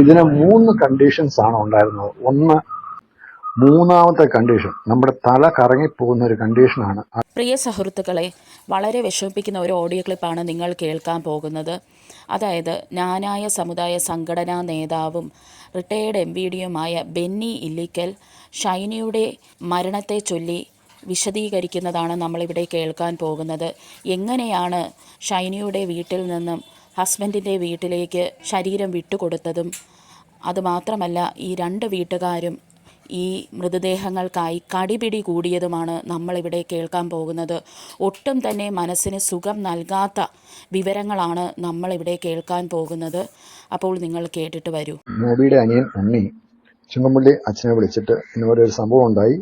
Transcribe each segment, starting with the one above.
ഇതിന് മൂന്ന് കണ്ടീഷൻസ് ആണ് ഉണ്ടായിരുന്നത്. ഒന്ന് മൂന്നാമത്തെ കണ്ടീഷൻ നമ്മുടെ തല കറങ്ങിപ്പോകുന്ന ഒരു കണ്ടീഷനാണ് പ്രിയ സുഹൃത്തുക്കളെ വളരെ വിഷമിപ്പിക്കുന്ന ഒരു ഓഡിയോ ക്ലിപ്പാണ് നിങ്ങൾ കേൾക്കാൻ പോകുന്നത്. അതായത് ഞാനായ സമുദായ സംഘടനാ നേതാവും റിട്ടയേർഡ് എം ഡിയുമായ ബെന്നി ഇല്ലിക്കൽ ഷൈനിയുടെ മരണത്തെ ചൊല്ലി വിശദീകരിക്കുന്നതാണ് നമ്മളിവിടെ കേൾക്കാൻ പോകുന്നത്. എങ്ങനെയാണ് ഷൈനിയുടെ വീട്ടിൽ നിന്നും ഹസ്ബൻഡിന്റെ വീട്ടിലേക്ക് ശരീരം വിട്ടുകൊടുത്തതും അതുമാത്രമല്ല ഈ രണ്ട് വീട്ടുകാരും ഈ മൃതദേഹങ്ങൾക്കായി കടിപിടി കൂടിയതുമാണ് നമ്മളിവിടെ കേൾക്കാൻ പോകുന്നത്. ഒട്ടും തന്നെ മനസ്സിന് സുഖം നൽകാത്ത വിവരങ്ങളാണ് നമ്മളിവിടെ കേൾക്കാൻ പോകുന്നത്. അപ്പോൾ നിങ്ങൾ കേട്ടിട്ട് വരൂ. മോബിയുടെ അനിയൻ ഉണ്ണി ചുങ്കമ്പള്ളി അച്ഛനെ വിളിച്ചിട്ട് ഇന്നുപോലെ ഒരു സംഭവം ഉണ്ടായി.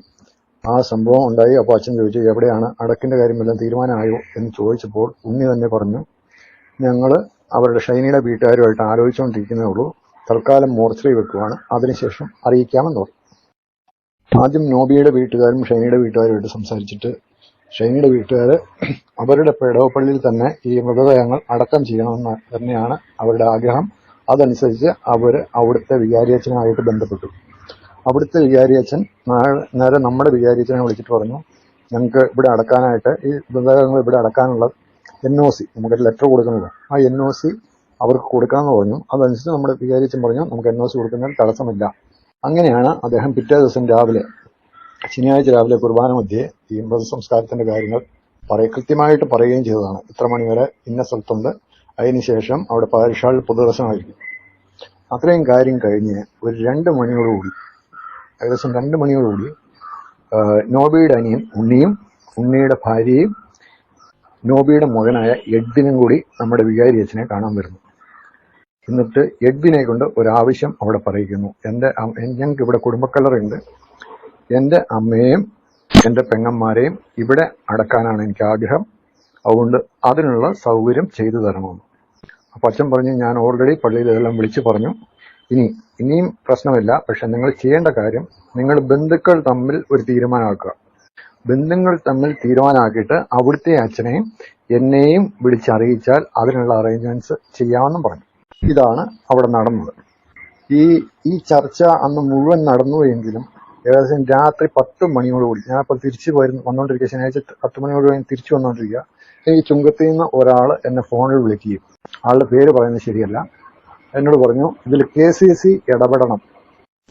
ആ സംഭവം ഉണ്ടായി. അപ്പോൾ അച്ഛൻ ചോദിച്ചു എവിടെയാണ്? അടക്കിന്റെ കാര്യമെല്ലാം തീരുമാനമായോ? എന്ന് ചോദിച്ചപ്പോൾ ഉണ്ണി തന്നെ പറഞ്ഞു ഞങ്ങൾ അവരുടെ ഷൈനിയുടെ വീട്ടുകാരുമായിട്ട് ആലോചിച്ചുകൊണ്ടിരിക്കുന്നേ ഉള്ളൂ. തൽക്കാലം മോർച്ചറി വെക്കുവാണ്. അതിനുശേഷം അറിയിക്കാമെന്ന് പറഞ്ഞു ആദ്യം നോബിയുടെ വീട്ടുകാരും ഷൈനിയുടെ വീട്ടുകാരുമായിട്ട് സംസാരിച്ചിട്ട് ഷൈനിയുടെ വീട്ടുകാർ അവരുടെ പെടവപ്പള്ളിയിൽ തന്നെ ഈ മൃതദേഹങ്ങൾ അടക്കം ചെയ്യണമെന്ന് തന്നെയാണ് അവരുടെ ആഗ്രഹം. അതനുസരിച്ച് അവർ അവിടുത്തെ വികാരിയച്ഛനുമായിട്ട് ബന്ധപ്പെട്ടു. അവിടുത്തെ വികാരിയച്ഛൻ നേരെ നമ്മുടെ വികാരിയച്ഛനെ വിളിച്ചിട്ട് പറഞ്ഞു ഞങ്ങൾക്ക് ഇവിടെ അടക്കാനായിട്ട് ഈ മൃതദേഹങ്ങൾ ഇവിടെ അടക്കാനുള്ള എൻ ഒ സി നമുക്കൊരു ലെറ്റർ കൊടുക്കുന്നത്. ആ എൻ ഒ സി അവർക്ക് കൊടുക്കാമെന്ന് പറഞ്ഞു. അതനുസരിച്ച് നമ്മുടെ വിചാരിച്ചും പറഞ്ഞു നമുക്ക് എൻ ഒ സി കൊടുക്കുന്നതിൽ തടസ്സമില്ല. അങ്ങനെയാണ് അദ്ദേഹം പിറ്റേ ദിവസം രാവിലെ ശനിയാഴ്ച രാവിലെ കുർബാന മധ്യേ ഈ മൃതസംസ്കാരത്തിന്റെ കാര്യങ്ങൾ പറയ കൃത്യമായിട്ട് പറയുകയും ചെയ്തതാണ്. ഇത്ര മണിവരെ ഇന്ന സ്ഥലത്തുണ്ട്. അതിനുശേഷം അവിടെ പാരിഷാൾ പൊതുദർശനമായിരിക്കും. അത്രയും കാര്യം കഴിഞ്ഞ് ഒരു രണ്ട് മണിയോടുകൂടി ഏകദേശം രണ്ട് മണിയോടുകൂടി നോബിയുടെ അനിയും ഉണ്ണിയും ഉണ്ണിയുടെ ഭാര്യയും നോബിയുടെ മകനായ എഡ്വിനും കൂടി നമ്മുടെ വികാരി അച്ഛനെ കാണാൻ വരുന്നു. എന്നിട്ട് എഡ്വിനെ കൊണ്ട് ഒരാവശ്യം അവിടെ പറയിക്കുന്നു എന്റെ ഞങ്ങൾക്ക് ഇവിടെ കുടുംബക്കലറുണ്ട് എന്റെ അമ്മയും എന്റെ പെങ്ങന്മാരെയും ഇവിടെ അടക്കാനാണ് എനിക്ക് ആഗ്രഹം. അതുകൊണ്ട് അതിനുള്ള സൗകര്യം ചെയ്തു തരണമെന്ന്. അപ്പം അച്ഛൻ പറഞ്ഞു ഞാൻ ഓൾറെഡി പള്ളിയിൽ ഇതെല്ലാം വിളിച്ചു പറഞ്ഞു. ഇനി ഇനിയും പ്രശ്നമില്ല. പക്ഷെ നിങ്ങൾ ചെയ്യേണ്ട കാര്യം നിങ്ങൾ ബന്ധുക്കൾ തമ്മിൽ ഒരു തീരുമാനമാക്കുക. ബന്ധുക്കൾ തമ്മിൽ തീരുമാനമാക്കിയിട്ട് അവിടുത്തെ അച്ഛനെയും എന്നെയും വിളിച്ചറിയിച്ചാൽ അതിനുള്ള അറേഞ്ച്മെന്റ്സ് ചെയ്യാമെന്നും പറഞ്ഞു. ഇതാണ് അവിടെ നടന്നത്. ഈ ഈ ചർച്ച അന്ന് മുഴുവൻ നടന്നു എങ്കിലും ഏകദേശം രാത്രി പത്ത് മണിയോടുകൂടി ഞാനിപ്പോൾ തിരിച്ചു പോയിരുന്നു വന്നുകൊണ്ടിരിക്കുക ശനിയാഴ്ച പത്ത് മണിയോട് കഴിഞ്ഞ് തിരിച്ചു വന്നുകൊണ്ടിരിക്കുക ഈ ചുങ്കത്തിൽ നിന്ന് ഒരാൾ എന്നെ ഫോണിൽ വിളിക്കുകയും ആളുടെ പേര് പറയുന്നത് ശരിയല്ല. എന്നോട് പറഞ്ഞു ഇതിൽ കെ സി സി ഇടപെടണം.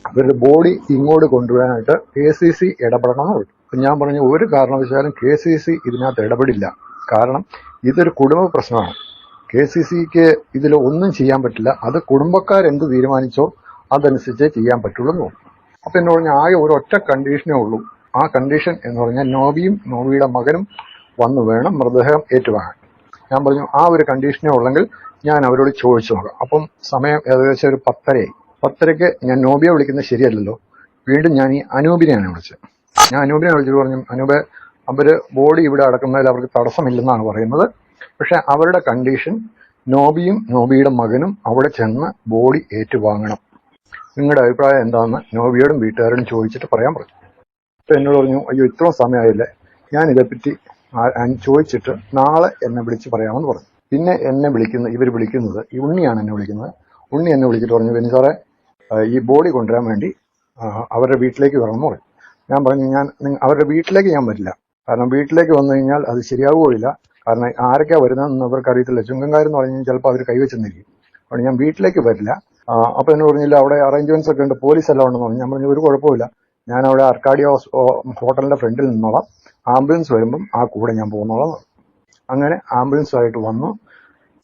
അവരുടെ ബോഡി ഇങ്ങോട്ട് കൊണ്ടുവരാനായിട്ട് കെ സി സി ഇടപെടണം എന്ന് പറഞ്ഞു. ഞാൻ പറഞ്ഞു ഒരു കാരണവശാലും കെ സി സി ഇതിനകത്ത് ഇടപെടില്ല. കാരണം ഇതൊരു കുടുംബ പ്രശ്നമാണ്. കെ സി സിക്ക് ഇതിൽ ഒന്നും ചെയ്യാൻ പറ്റില്ല. അത് കുടുംബക്കാരെന്ത് തീരുമാനിച്ചോ അതനുസരിച്ചേ ചെയ്യാൻ പറ്റുള്ളൂ എന്ന് തോന്നുന്നു അപ്പം എന്നോട് പറഞ്ഞാൽ ആകെ ഒരു ഒറ്റ കണ്ടീഷനേ ഉള്ളൂ. ആ കണ്ടീഷൻ എന്ന് പറഞ്ഞാൽ നോബിയും നോബിയുടെ മകനും വന്നു വേണം മൃതദേഹം ഏറ്റുവാങ്ങാൻ. ഞാൻ പറഞ്ഞു ആ ഒരു കണ്ടീഷനേ ഉള്ളെങ്കിൽ ഞാൻ അവരോട് ചോദിച്ചു നോക്കാം. അപ്പം സമയം ഏകദേശം ഒരു പത്തരയായി. പത്തരയ്ക്ക് ഞാൻ നോബിയെ വിളിക്കുന്നത് ശരിയല്ലല്ലോ. വീണ്ടും ഞാൻ ഈ അനൂപിനെയാണ് വിളിച്ചത്. ഞാൻ അനൂപിനെ വിളിച്ചിട്ട് പറഞ്ഞു അനൂപ് അവർ ബോഡി ഇവിടെ അടക്കുന്നതിൽ അവർക്ക് തടസ്സമില്ലെന്നാണ് പറയുന്നത്. പക്ഷെ അവരുടെ കണ്ടീഷൻ നോബിയും നോബിയുടെ മകനും അവിടെ ചെന്ന് ബോഡി ഏറ്റുവാങ്ങണം. നിങ്ങളുടെ അഭിപ്രായം എന്താണെന്ന് നോബിയോടും വീട്ടുകാരോടും ചോദിച്ചിട്ട് പറയാൻ പറഞ്ഞു. അപ്പൊ എന്നോട് പറഞ്ഞു അയ്യോ ഇത്രയും സമയമായില്ലേ? ഞാൻ ഇതേപ്പറ്റി ചോദിച്ചിട്ട് നാളെ എന്നെ വിളിച്ച് പറയാമെന്ന് പറഞ്ഞു. പിന്നെ എന്നെ വിളിക്കുന്ന ഇവർ വിളിക്കുന്നത് ഈ ഉണ്ണിയാണ് എന്നെ വിളിക്കുന്നത്. ഉണ്ണി എന്നെ വിളിച്ചിട്ട് പറഞ്ഞു പിന്നെ സാറേ ഈ ബോഡി കൊണ്ടുവരാൻ വേണ്ടി അവരുടെ വീട്ടിലേക്ക് വരണം എന്ന് പറയും ഞാൻ പറഞ്ഞു ഞാൻ അവരുടെ വീട്ടിലേക്ക് ഞാൻ വരില്ല. കാരണം വീട്ടിലേക്ക് വന്നു കഴിഞ്ഞാൽ അത് ശരിയാവുകയില്ല. കാരണം ആരൊക്കെയാ വരുന്നതെന്ന് അവർക്ക് അറിയത്തില്ല. ചുങ്കങ്കാരെന്ന് പറഞ്ഞു ചിലപ്പോൾ അവർ കൈവച്ചെന്നിരിക്കും. അതുകൊണ്ട് ഞാൻ വീട്ടിലേക്ക് വരില്ല. അപ്പോൾ അപ്പൊ എന്നോട് പറഞ്ഞില്ല അവിടെ അറേഞ്ച്മെന്റ്സ് ഒക്കെ ഉണ്ട് പോലീസ് എല്ലാം ഉണ്ടെന്ന് പറഞ്ഞു. ഞാൻ പറഞ്ഞു ഒരു കുഴപ്പമില്ല ഞാൻ അവിടെ അർക്കാഡിയ ഹോസ് ഹോട്ടലിന്റെ ഫ്രണ്ടിൽ നിന്നോളാം. ആംബുലൻസ് വരുമ്പം ആ കൂടെ ഞാൻ പോകുന്നോളാം. അങ്ങനെ ആംബുലൻസുമായിട്ട് വന്നു.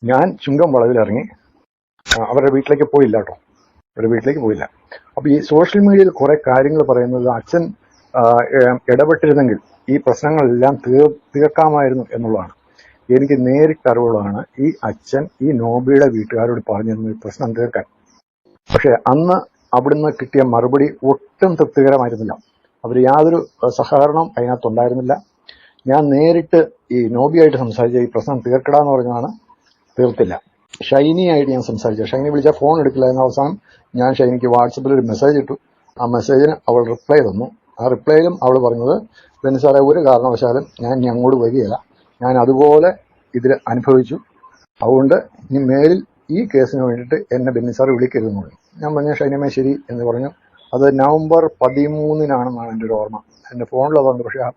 ഞാൻ ചുങ്കം വളവിൽ ഇറങ്ങി അവരുടെ വീട്ടിലേക്ക് പോയില്ല കേട്ടോ. അവരുടെ വീട്ടിലേക്ക് പോയില്ല. അപ്പോൾ ഈ സോഷ്യൽ മീഡിയയിൽ കുറേ കാര്യങ്ങൾ പറയുന്നത് അച്ഛൻ ഇടപെട്ടിരുന്നെങ്കിൽ ഈ പ്രശ്നങ്ങളെല്ലാം തീർ തീർക്കാമായിരുന്നു എന്നുള്ളതാണ്. എനിക്ക് നേരിട്ട് അറിവുള്ളതാണ് ഈ അച്ഛൻ ഈ നോബിയുടെ വീട്ടുകാരോട് പറഞ്ഞിരുന്നു പ്രശ്നം തീർക്കാൻ. പക്ഷെ അന്ന് അവിടുന്ന് കിട്ടിയ മറുപടി ഒട്ടും തൃപ്തികരമായിരുന്നില്ല. അവർ യാതൊരു സഹകരണവും അതിനകത്തുണ്ടായിരുന്നില്ല. ഞാൻ നേരിട്ട് ഈ നോബിയായിട്ട് സംസാരിച്ച ഈ പ്രശ്നം തീർക്കടാന്ന് പറഞ്ഞതാണ് തീർത്തില്ല. ഷൈനിയായിട്ട് ഞാൻ സംസാരിച്ചു. ഷൈനി വിളിച്ചാൽ ഫോൺ എടുക്കില്ല എന്ന അവസാനം ഞാൻ ഷൈനിക്ക് വാട്സപ്പിൽ ഒരു മെസ്സേജ് ഇട്ടു. ആ മെസ്സേജിന് അവൾ റിപ്ലൈ തന്നു. ആ റിപ്ലൈയിലും അവൾ പറഞ്ഞത് പിന്നെ സാറേ ഒരു കാരണവശാലും ഞാൻ ഇനി അങ്ങോട്ട് വരികയില്ല. ഞാൻ അതുപോലെ ഇതിൽ അനുഭവിച്ചു. അതുകൊണ്ട് ഇനി മേലിൽ ഈ കേസിന് വേണ്ടിയിട്ട് എന്നെ ബെന്നി സാർ വിളിക്കരുതെന്ന് പറഞ്ഞു. ഞാൻ പറഞ്ഞു ഷൈനമേ ശരി എന്ന് പറഞ്ഞു. അത് നവംബർ പതിമൂന്നിനാണെന്നാണ് എന്റെ ഒരു ഓർമ്മ. എന്റെ ഫോണിൽ പക്ഷേ ആ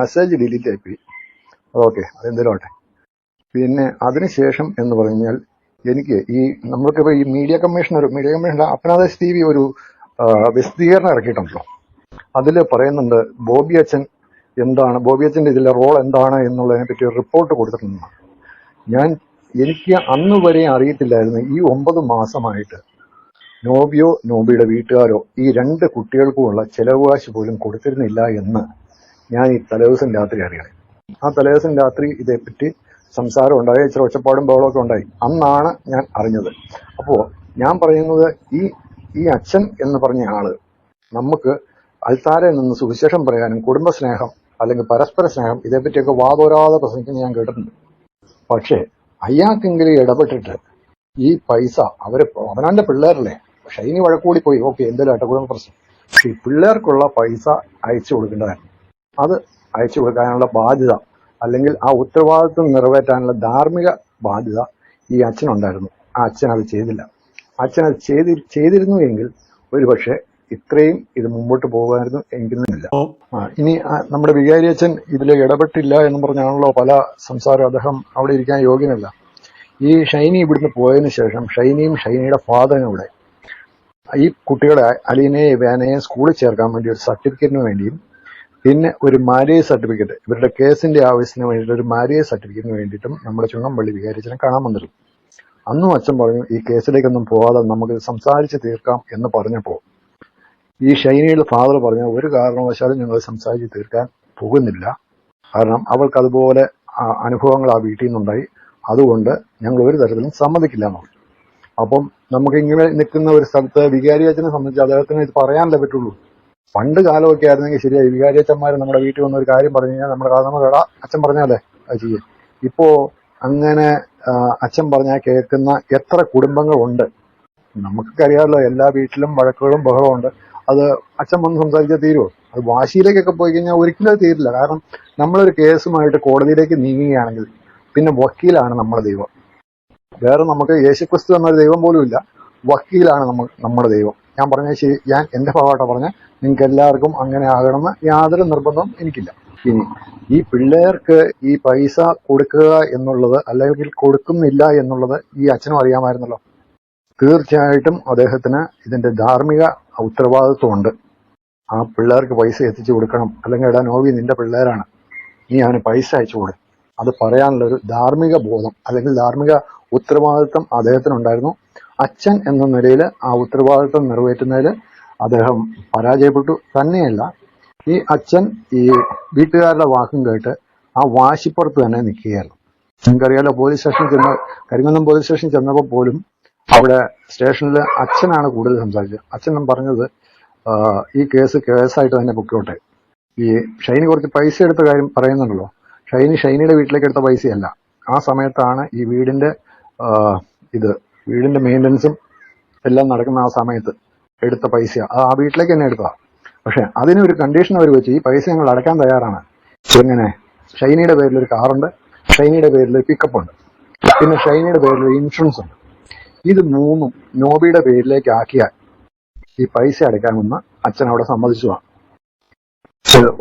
മെസ്സേജ് ഡിലീറ്റ് ആയിപ്പോയി. ഓക്കെ അതെന്തെങ്കിലും ആട്ടെ പിന്നെ അതിനുശേഷം എന്ന് പറഞ്ഞാൽ എനിക്ക് ഈ നമ്മൾക്കിപ്പോൾ ഈ മീഡിയ കമ്മീഷൻ ഒരു മീഡിയ കമ്മീഷണർ അപ്പനാദേശ് ടി വി ഒരു വിശദീകരണം ഇറക്കിയിട്ടുണ്ടല്ലോ. അതിൽ പറയുന്നുണ്ട് ബോബി അച്ഛൻ എന്താണ് ബോബി അച്ഛന്റെ ഇതിലെ റോൾ എന്താണ് എന്നുള്ളതിനെ പറ്റി ഒരു റിപ്പോർട്ട് കൊടുത്തിട്ടുണ്ട്. ഞാൻ എനിക്ക് അന്ന് വരെ അറിയത്തില്ലായിരുന്നു ഈ ഒമ്പത് മാസമായിട്ട് നോബിയോ നോബിയുടെ വീട്ടുകാരോ ഈ രണ്ട് കുട്ടികൾക്കുമുള്ള ചെലവുകാശ് പോലും കൊടുത്തിരുന്നില്ല എന്ന് ഞാൻ ഈ തലേദിവസം രാത്രി അറിയണം ആ തലേദിവസം രാത്രി ഇതേപ്പറ്റി സംസാരം ഉണ്ടായി ഇച്ചിരി ഒച്ചപ്പാടും ബഹളമൊക്കെ ഉണ്ടായി. അന്നാണ് ഞാൻ അറിഞ്ഞത്. അപ്പോൾ ഞാൻ പറയുന്നത് ഈ ഈ അച്ഛൻ എന്ന് പറഞ്ഞ ആൾ നമുക്ക് അൽത്താരയിൽ നിന്ന് സുവിശേഷം പറയാനും കുടുംബസ്നേഹം അല്ലെങ്കിൽ പരസ്പര സ്നേഹം ഇതേപ്പറ്റിയൊക്കെ വാതോരാതെ പ്രസംഗിക്കുന്നത് ഞാൻ കേട്ടിട്ടുണ്ട്. പക്ഷേ അയാൾക്കെങ്കിലും ഇടപെട്ടിട്ട് ഈ പൈസ അവർ അവനാന്റെ പിള്ളേരല്ലേ? ഇനി വഴക്കൂടി പോയി. ഓക്കെ എന്തെങ്കിലും കുടുംബ പ്രശ്നം. പക്ഷേ ഈ പിള്ളേർക്കുള്ള പൈസ അയച്ചു കൊടുക്കേണ്ടതാണ് അത് അയച്ചു കൊടുക്കാനുള്ള ബാധ്യത അല്ലെങ്കിൽ ആ ഉത്തരവാദിത്വം നിറവേറ്റാനുള്ള ധാർമ്മിക ബാധ്യത ഈ അച്ഛനുണ്ടായിരുന്നു. ആ അച്ഛൻ അത് ചെയ്തില്ല. അച്ഛൻ അത് ചെയ്തി ചെയ്തിരുന്നു എങ്കിൽ ഒരുപക്ഷെ ഇത്രയും ഇത് മുമ്പോട്ട് പോകുമായിരുന്നു എങ്കിലുമില്ല ഇനി നമ്മുടെ വികാരി അച്ഛൻ ഇതിൽ ഇടപെട്ടില്ല എന്ന് പറഞ്ഞാണല്ലോ പല സംസാരം അദ്ദേഹം അവിടെ ഇരിക്കാൻ യോഗ്യനല്ല. ഈ ഷൈനി ഇവിടുന്ന് പോയതിനു ശേഷം ഷൈനിയും ഷൈനിയുടെ ഫാദറും ഇവിടെ ഈ കുട്ടികളെ അലീനയെ വേനയെ സ്കൂളിൽ ചേർക്കാൻ വേണ്ടി ഒരു സർട്ടിഫിക്കറ്റിന് വേണ്ടിയും പിന്നെ ഒരു മാരേജ് സർട്ടിഫിക്കറ്റ് ഇവരുടെ കേസിന്റെ ആവശ്യത്തിന് വേണ്ടിയിട്ട് ഒരു മാരേജ് സർട്ടിഫിക്കറ്റിന് വേണ്ടിയിട്ടും നമ്മുടെ ചുങ്ങമ്പള്ളി വികാരിച്ചനെ കാണാൻ വന്നിരുന്നു. അന്നും അച്ഛൻ പറഞ്ഞു ഈ കേസിലേക്കൊന്നും പോവാതെ നമുക്ക് സംസാരിച്ച് തീർക്കാം എന്ന് പറഞ്ഞപ്പോൾ ഈ ഷൈനിയുടെ ഫാദർ പറഞ്ഞ ഒരു കാരണവശാലും ഞങ്ങൾ സംസാരിച്ച് തീർക്കാൻ പോകുന്നില്ല. കാരണം അവൾക്ക് അതുപോലെ അനുഭവങ്ങൾ ആ വീട്ടിൽ നിന്നുണ്ടായി. അതുകൊണ്ട് ഞങ്ങൾ ഒരു തരത്തിലും സമ്മതിക്കില്ല എന്ന് പറഞ്ഞു. അപ്പം നമുക്ക് ഇങ്ങനെ നിൽക്കുന്ന ഒരു സ്ഥലത്ത് വികാരി അച്ഛനെ സംബന്ധിച്ച് അദ്ദേഹത്തിന് ഇത് പറയാനല്ലേ പറ്റുള്ളൂ. പണ്ട് കാലമൊക്കെ ആയിരുന്നെങ്കിൽ ശരിയായി. വികാരി അച്ഛന്മാർ നമ്മുടെ വീട്ടിൽ വന്ന ഒരു കാര്യം പറഞ്ഞു കഴിഞ്ഞാൽ നമ്മുടെ കാലം കേടാ അച്ഛൻ പറഞ്ഞാലേ അത് ചെയ്യും. ഇപ്പോ അങ്ങനെ അച്ഛൻ പറഞ്ഞാൽ കേൾക്കുന്ന എത്ര കുടുംബങ്ങളുണ്ട്? നമുക്കൊക്കെ അറിയാമല്ലോ എല്ലാ വീട്ടിലും വഴക്കുകളും ബഹളവും ഉണ്ട്. അത് അച്ഛൻ വന്ന് സംസാരിച്ചാൽ തീരുമോ അത് വാശിയിലേക്കൊക്കെ പോയി കഴിഞ്ഞാൽ ഒരിക്കലും തീരില്ല. കാരണം നമ്മളൊരു കേസുമായിട്ട് കോടതിയിലേക്ക് നീങ്ങുകയാണെങ്കിൽ പിന്നെ വക്കീലാണ് നമ്മുടെ ദൈവം. വേറെ നമുക്ക് യേശുക്രിസ്തു എന്നൊരു ദൈവം പോലും ഇല്ല. വക്കീലാണ് നമ്മൾ നമ്മുടെ ദൈവം. ഞാൻ പറഞ്ഞ ശരി. ഞാൻ എന്റെ ഭാഗമായിട്ട് പറഞ്ഞ നിങ്ങൾക്ക് എല്ലാവർക്കും അങ്ങനെ ആകണമെന്ന് യാതൊരു നിർബന്ധവും എനിക്കില്ല. ഇനി ഈ പിള്ളേർക്ക് ഈ പൈസ കൊടുക്കുക എന്നുള്ളത് അല്ലെങ്കിൽ കൊടുക്കുന്നില്ല എന്നുള്ളത് ഈ അച്ഛനും അറിയാമായിരുന്നല്ലോ. തീർച്ചയായിട്ടും അദ്ദേഹത്തിന് ഇതിന്റെ ധാർമ്മിക ഉത്തരവാദിത്വമുണ്ട്. ആ പിള്ളേർക്ക് പൈസ എത്തിച്ചു കൊടുക്കണം. അല്ലെങ്കിൽ എടാ നോവി നിന്റെ പിള്ളേരാണ്. നീ അവന് പൈസ അയച്ചു കൊടുക്കും അത് പറയാനുള്ള ഒരു ധാർമ്മിക ബോധം അല്ലെങ്കിൽ ധാർമ്മിക ഉത്തരവാദിത്വം അദ്ദേഹത്തിനുണ്ടായിരുന്നു. അച്ഛൻ എന്ന നിലയിൽ ആ ഉത്തരവാദിത്വം നിറവേറ്റുന്നതിൽ അദ്ദേഹം പരാജയപ്പെട്ടു. തന്നെയല്ല ഈ അച്ഛൻ ഈ വീട്ടുകാരുടെ വാക്കും കേട്ട് ആ വാശിപ്പുറത്ത് തന്നെ നിൽക്കുകയായിരുന്നു. നിങ്ങൾക്കറിയാലോ പോലീസ് സ്റ്റേഷനിൽ ചെന്ന കരിമന്നം പോലീസ് സ്റ്റേഷനിൽ ചെന്നപ്പോൾ പോലും അവിടെ സ്റ്റേഷനിൽ അച്ഛനാണ് കൂടുതൽ സംസാരിച്ചത്. അച്ഛൻ പറഞ്ഞത് ഈ കേസ് കേസായിട്ട് തന്നെ പൊക്കോട്ടെ. ഈ ഷൈനി കുറച്ച് പൈസ എടുത്ത കാര്യം പറയുന്നുണ്ടല്ലോ. ഷൈനി ഷൈനിയുടെ വീട്ടിലേക്ക് എടുത്ത പൈസയല്ല. ആ സമയത്താണ് ഈ വീടിന്റെ ഇത് വീടിന്റെ മെയിന്റനൻസും എല്ലാം നടക്കുന്ന ആ സമയത്ത് എടുത്ത പൈസ. ആ വീട്ടിലേക്ക് തന്നെ എടുത്തതാ. പക്ഷെ അതിനൊരു കണ്ടീഷൻ അവർ വെച്ച് ഈ പൈസ ഞങ്ങൾ അടയ്ക്കാൻ തയ്യാറാണ്. എങ്ങനെ ഷൈനിയുടെ പേരിൽ ഒരു കാറുണ്ട് ഷൈനിയുടെ പേരിൽ ഒരു പിക്കപ്പ് ഉണ്ട്. പിന്നെ ഷൈനിയുടെ പേരിൽ ഇൻഷുറൻസ് ഉണ്ട്. ഇത് മൂന്നും നോബിയുടെ പേരിലേക്ക് ആക്കിയാൽ ഈ പൈസ അടയ്ക്കാമെന്ന് അച്ഛൻ അവിടെ സമ്മതിച്ചതാണ്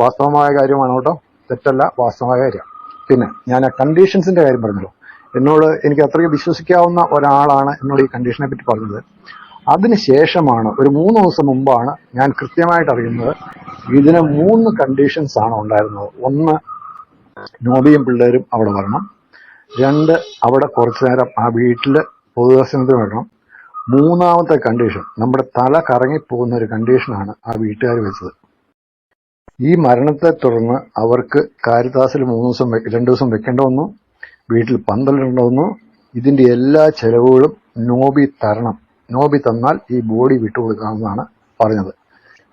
വാസ്തവമായ കാര്യമാണ് കേട്ടോ. തെറ്റല്ല വാസ്തവമായ കാര്യം. പിന്നെ ഞാൻ ആ കണ്ടീഷൻസിന്റെ കാര്യം പറഞ്ഞല്ലോ. എന്നോട് എനിക്ക് അത്രയും വിശ്വസിക്കാവുന്ന ഒരാളാണ് എന്നോട് ഈ കണ്ടീഷനെ പറ്റി പറഞ്ഞത്. അതിനുശേഷമാണ് ഒരു മൂന്ന് ദിവസം മുമ്പാണ് ഞാൻ കൃത്യമായിട്ട് അറിയുന്നത് ഇതിന് മൂന്ന് കണ്ടീഷൻസ് ആണ് ഉണ്ടായിരുന്നത്. ഒന്ന് നോബിയും പിള്ളേരും അവിടെ വരണം. രണ്ട് അവിടെ കുറച്ചു നേരം ആ വീട്ടിൽ പൊതുദർശനത്തിന് വേണം മൂന്നാമത്തെ കണ്ടീഷൻ നമ്മുടെ തല കറങ്ങിപ്പോകുന്ന ഒരു കണ്ടീഷനാണ് ആ വീട്ടുകാർ വെച്ചത്. ഈ മരണത്തെ തുടർന്ന് അവർക്ക് കാരിത്താസിൽ മൂന്ന് ദിവസം രണ്ട് ദിവസം വെക്കേണ്ട വന്നു. വീട്ടിൽ പന്തലിടേണ്ട വന്നു. ഇതിന്റെ എല്ലാ ചെലവുകളും നോബി തരണം. നോബി തന്നാൽ ഈ ബോഡി വിട്ടുകൊടുക്കാമെന്നാണ് പറഞ്ഞത്.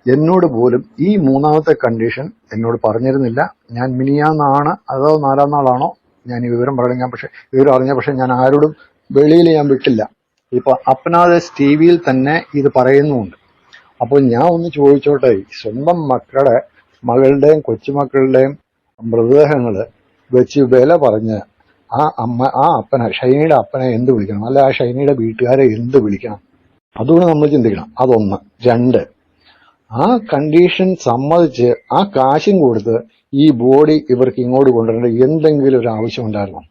എന്നോട് പോലും ഈ മൂന്നാമത്തെ കണ്ടീഷൻ എന്നോട് പറഞ്ഞിരുന്നില്ല. ഞാൻ മിനിയാന്നാണ് അതോ നാലാം നാളാണോ? ഞാൻ ഈ വിവരം പറയണം. പക്ഷെ വിവരം അറിഞ്ഞ പക്ഷേ ഞാൻ ആരോടും വെളിയിൽ ഞാൻ വിട്ടില്ല. ഇപ്പൊ അപ്നാദേശ് ടി വിയിൽ തന്നെ ഇത് പറയുന്നുമുണ്ട് അപ്പോൾ ഞാൻ ഒന്ന് ചോദിച്ചോട്ടെ സ്വന്തം മക്കളെ മകളുടെയും കൊച്ചുമക്കളുടെയും മൃതദേഹങ്ങൾ വെച്ച് വില പറഞ്ഞ് ആ അമ്മ ആ അപ്പനെ ഷൈനിയുടെ അപ്പനെ എന്ത് വിളിക്കണം? അല്ല ആ ഷൈനിയുടെ വീട്ടുകാരെ എന്ത് വിളിക്കണം? അതുകൊണ്ട് നമ്മൾ ചിന്തിക്കണം. അതൊന്ന്. രണ്ട്. ആ കണ്ടീഷൻ സമ്മതിച്ച് ആ കാശും കൊടുത്ത് ഈ ബോഡി ഇവർക്ക് ഇങ്ങോട്ട് കൊണ്ടുവരേണ്ട എന്തെങ്കിലും ഒരു ആവശ്യം ഉണ്ടായിരുന്നു?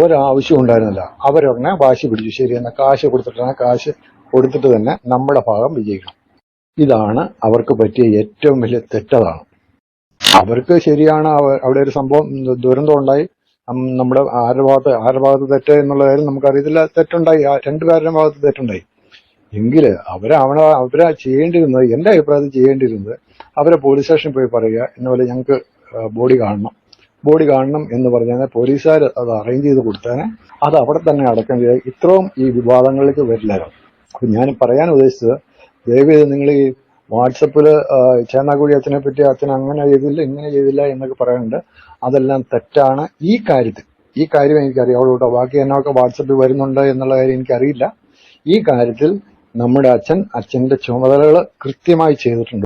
ഒരാവശ്യം ഉണ്ടായിരുന്നില്ല. അവരുടനെ വാശി പിടിച്ചു. ശരി എന്നാൽ കാശ് കൊടുത്തിട്ടാണ് കാശ് കൊടുത്തിട്ട് തന്നെ നമ്മുടെ ഭാഗം വിജയിക്കണം. ഇതാണ് അവർക്ക് പറ്റിയ ഏറ്റവും വലിയ തെറ്റതാണ്. അവർക്ക് ശരിയാണ് അവിടെ ഒരു സംഭവം ദുരന്തം ഉണ്ടായി. നമ്മുടെ ആരുടെ ഭാഗത്ത് ആരുടെ ഭാഗത്ത് തെറ്റ് എന്നുള്ള കാര്യം നമുക്കറിയത്തില്ല. തെറ്റുണ്ടായി. രണ്ടുപേരുടെ ഭാഗത്ത് തെറ്റുണ്ടായി. എങ്കിൽ അവരെ അവരാ അവരെ ചെയ്യേണ്ടിരുന്നത് എന്റെ അഭിപ്രായത്തിൽ ചെയ്യേണ്ടിരുന്നത് അവരെ പോലീസ് സ്റ്റേഷനിൽ പോയി പറയുക എന്നപോലെ ഞങ്ങൾക്ക് ബോഡി കാണണം. ബോഡി കാണണം എന്ന് പറഞ്ഞാൽ പോലീസുകാർ അത് അറേഞ്ച് ചെയ്ത് കൊടുത്തേനെ അത് അവിടെ തന്നെ അടക്കം ചെയ്ത് ഇത്രയും ഈ വിവാദങ്ങളിലേക്ക് വരില്ലായിരുന്നു അപ്പം ഞാൻ പറയാൻ ഉദ്ദേശിച്ചത് ദയവേത് നിങ്ങൾ ഈ വാട്സപ്പിൽ ചേന്നാക്കുടി അച്ഛനെ പറ്റി അച്ഛൻ അങ്ങനെ ചെയ്തില്ല ഇങ്ങനെ ചെയ്തില്ല എന്നൊക്കെ പറയുന്നുണ്ട് അതെല്ലാം തെറ്റാണ്. ഈ കാര്യത്തിൽ ഈ കാര്യം എനിക്കറിയാം. കേട്ടോ ബാക്കി എന്നൊക്കെ വാട്സപ്പിൽ വരുന്നുണ്ട് എന്നുള്ള കാര്യം എനിക്കറിയില്ല. ഈ കാര്യത്തിൽ നമ്മുടെ അച്ഛൻ അച്ഛന്റെ ചുമതലകൾ കൃത്യമായി ചെയ്തിട്ടുണ്ട്.